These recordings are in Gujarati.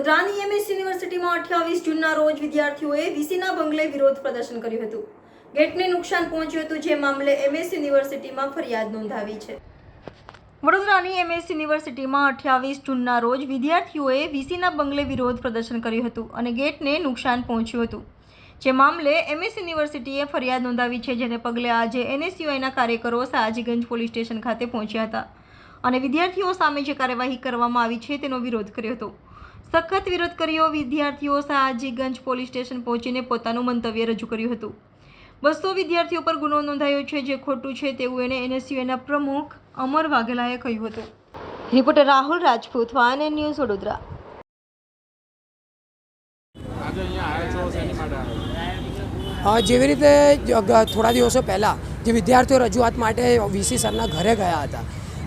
વડોદરાની એમએસ યુનિવર્સિટીમાં અઠ્યાવીસ જૂનના રોજ વિદ્યાર્થીઓએ વીસીના બંગલે વિરોધ પ્રદર્શન કર્યું હતું. ગેટને નુકસાન પહોંચ્યું હતું જે મામલે એમએસ યુનિવર્સિટીમાં ફરિયાદ નોંધાવી છે. વડોદરાની એમએસ યુનિવર્સિટીમાં અઠ્યાવીસ જૂનના રોજ વિદ્યાર્થીઓએ વીસીના બંગલે વિરોધ પ્રદર્શન કર્યું હતું અને ગેટને નુકસાન પહોંચ્યું હતું. જે મામલે એમએસ યુનિવર્સિટીએ ફરિયાદ નોંધાવી છે, જેને પગલે આજે એનએસયુઆઈના કાર્યકરો સયાજીગંજ પોલીસ સ્ટેશન ખાતે પહોંચ્યા હતા અને વિદ્યાર્થીઓ સામે જે કાર્યવાહી કરવામાં આવી છે તેનો વિરોધ કર્યો હતો. સખત વિરોધ કર્યો. વિદ્યાર્થીઓ સાહજીગંજ પોલીસ સ્ટેશન પહોંચીને પોતાનું મંતવ્ય રજૂ કર્યું હતું. બસો વિદ્યાર્થીઓ પર ગુનો નોંધાયો છે. જે ખોટું છે તેવું એને એનએસયુના પ્રમુખ અમર વાઘેલાએ કહ્યું હતું. રિપોર્ટર રાહુલ રાજપૂત વાન ન્યૂઝ વડોદરા. જેવી રીતે થોડા દિવસો પહેલાં જે વિદ્યાર્થીઓ રજૂઆત માટે વીસી સરના ઘરે ગયા હતા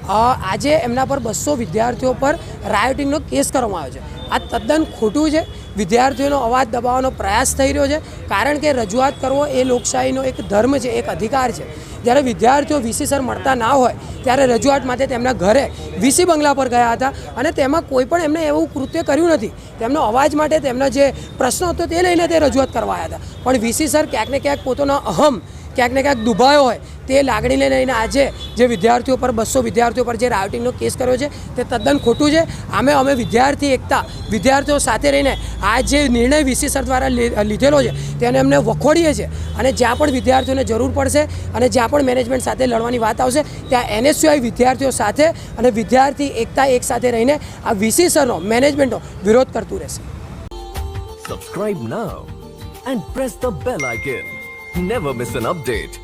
આજે એમના પર બસો વિદ્યાર્થીઓ પર રાયોટિંગનો કેસ કરવામાં આવ્યો છે. આ તદ્દન ખોટું છે. વિદ્યાર્થીઓનો અવાજ દબાવવાનો પ્રયાસ થઈ રહ્યો છે. કારણ કે રજૂઆત કરવો એ લોકશાહીનો એક ધર્મ છે, એક અધિકાર છે. જ્યારે વિદ્યાર્થીઓ વીસી સર મળતા ના હોય, ત્યારે રજૂઆત માટે તેમના ઘરે વીસી બંગલા પર ગયા હતા અને તેમાં કોઈ પણ એમને એવું કૃત્ય કર્યું નથી. તેમનો અવાજ માટે તેમનો જે પ્રશ્ન હતો તે લઈને તે રજૂઆત કરવા આવ્યા હતા. પણ વીસી સર ક્યાંક ને ક્યાંક પોતાનો અહમ, ક્યાંક ને ક્યાંક દુભાયો હોય તે લાગણીને લઈને આજે જે વિદ્યાર્થીઓ પર, બસો વિદ્યાર્થીઓ પર જે રાયોટિંગનો કેસ કર્યો છે, તે તદ્દન ખોટું છે. આમે અમે વિદ્યાર્થી, એકતા, વિદ્યાર્થીઓ સાથે રહીને આ જે નિર્ણય વીસી સર દ્વારા લીધેલો છે, તેને અમને વખોડીએ છીએ. અને જ્યાં પણ વિદ્યાર્થીઓને જરૂર પડશે અને જ્યાં પણ મેનેજમેન્ટ સાથે લડવાની વાત આવશે, ત્યાં એનએસયુઆઈ વિદ્યાર્થીઓ સાથે અને વિદ્યાર્થી, એકતા એક સાથે રહીને આ વીસી સરનો મેનેજમેન્ટનો વિરોધ કરતું રહેશે. Subscribe now and press the bell icon never miss an update.